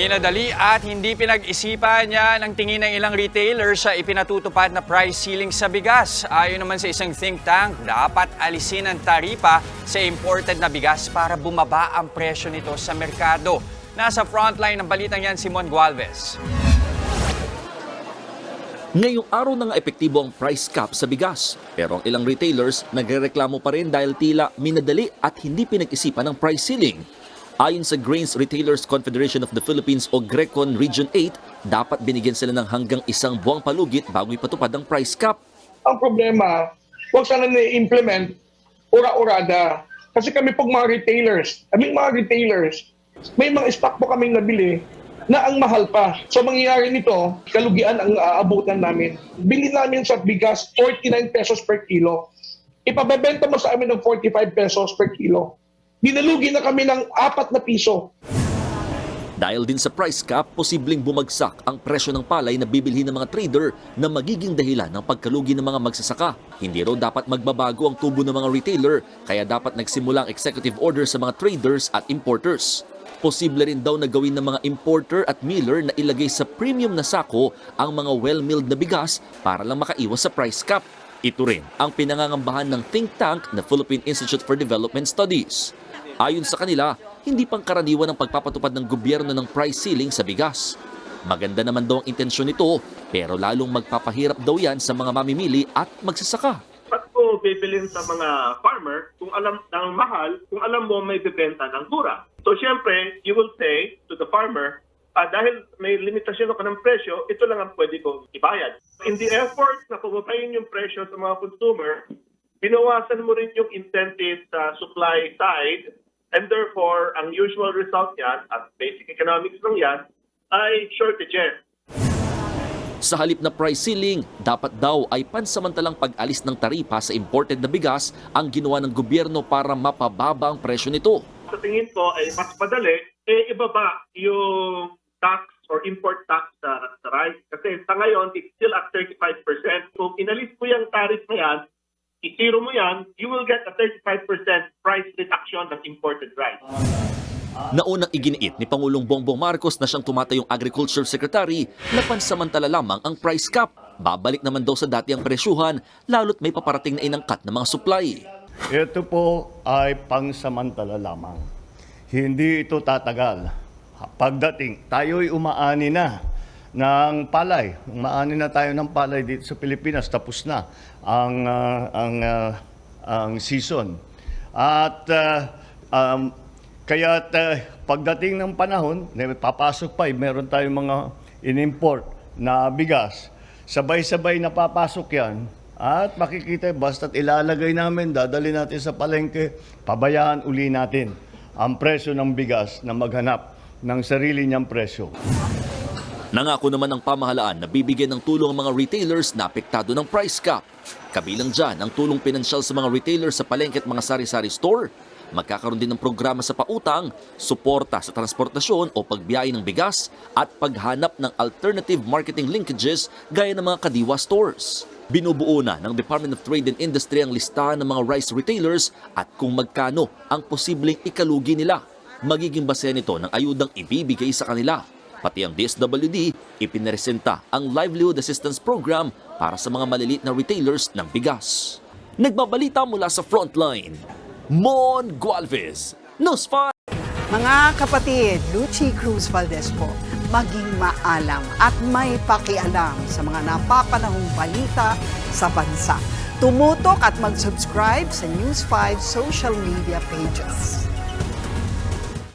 Minadali at hindi pinag-isipan niya ng tingin ng ilang retailer sa ipinatutupad na price ceiling sa bigas. Ayon naman sa isang think tank, dapat alisin ang taripa sa imported na bigas para bumaba ang presyo nito sa merkado. Nasa frontline ng balitang yan, Simon Gualvez. Ngayong araw na nga epektibo ang price cap sa bigas. Pero ang ilang retailers nagrereklamo pa rin dahil tila minadali at hindi pinag-isipan ang price ceiling. Ayon sa Grains Retailers Confederation of the Philippines o Grecon Region 8, dapat binigyan sila ng hanggang isang buwang palugit bago ipatupad ang price cap. Ang problema, huwag sana na-implement ura-urada. Kasi kami pong mga retailers, kaming mga retailers, may mga stock po kaming nabili na ang mahal pa. So mangyayari nito, kalugian ang aabutan namin. Bili namin sa bigas 49 pesos per kilo. Ipabebenta mo sa amin ng 45 pesos per kilo. Dinalugi na kami ng apat na piso. Dahil din sa price cap, posibleng bumagsak ang presyo ng palay na bibilhin ng mga trader na magiging dahilan ng pagkalugi ng mga magsasaka. Hindi raw dapat magbabago ang tubo ng mga retailer, kaya dapat nagsimula ang executive order sa mga traders at importers. Posible rin daw na gawin ng mga importer at miller na ilagay sa premium na sako ang mga well-milled na bigas para lang makaiwas sa price cap. Ito rin ang pinangangambahan ng think tank na Philippine Institute for Development Studies. Ayon sa kanila, hindi pangkaraniwan ang pagpapatupad ng gobyerno ng price ceiling sa bigas. Maganda naman daw ang intensyon nito, pero lalong magpapahirap daw yan sa mga mamimili at magsasaka. Ba't ko bibilin sa mga farmer kung alam ng mahal, kung alam mo may bibenta ng mura? So syempre, you will say to the farmer, ah, dahil may limitasyon ako ng presyo, ito lang ang pwede kong ibayad. In the effort na pumapayin yung presyo sa mga consumer, binawasan mo rin yung incentive sa supply side and therefore, ang usual result yan, at basic economics lang yan, ay shortages. Sa halip na price ceiling, dapat daw ay pansamantalang pag-alis ng taripa sa imported na bigas ang ginawa ng gobyerno para mapababa ang presyo nito. sa tingin ko ay mas madali, eh ibaba yung tax or import tax sa, sa rice. Kasi sa ngayon, it's still at 35%. Kung inalis mo yung tariff na yan, i-zero mo yan, you will get a 35% price reduction ng imported rice. Naunang iginiit ni Pangulong Bongbong Marcos na siyang tumatayong Agriculture Secretary na pansamantala lamang ang price cap. Babalik naman daw sa dati ang presyuhan, lalo't may paparating na inangkat ng mga supply. Ito po ay pangsamantala lamang. Hindi ito tatagal. Pagdating, tayo'y umaani na ng palay. Umaani na tayo ng palay dito sa Pilipinas. Tapos na ang, ah, ang, ah, ang season. At ah, um, kaya pagdating ng panahon, na papasok pa, eh, meron tayong mga in-import na bigas. Sabay-sabay na papasok yan. At makikita, basta't ilalagay namin, dadali natin sa palengke, pabayaan uli natin ang presyo ng bigas na maghanap ng sarili niyang presyo. Nangako naman ng pamahalaan na bibigyan ng tulong ang mga retailers na apektado ng price cap. Kabilang dyan ang tulong pinansyal sa mga retailers sa palengke at mga sari-sari store. Magkakaroon din ng programa sa pautang, suporta sa transportasyon o pagbiyahe ng bigas at paghanap ng alternative marketing linkages gaya ng mga kadiwa stores. Binubuo na ng Department of Trade and Industry ang listahan ng mga rice retailers at kung magkano ang posibleng ikalugi nila. Magiging basehan nito ng ayudang ibibigay sa kanila. Pati ang DSWD, ipinaresenta ang Livelihood Assistance Program para sa mga maliliit na retailers ng bigas. Nagbabalita mula sa Frontline, Mon Gualvez, News 5. Mga kapatid, Lucy Cruz Valdez po, maging maalam at may pakialam sa mga napapanahong balita sa bansa. Tumutok at mag-subscribe sa News 5 social media pages.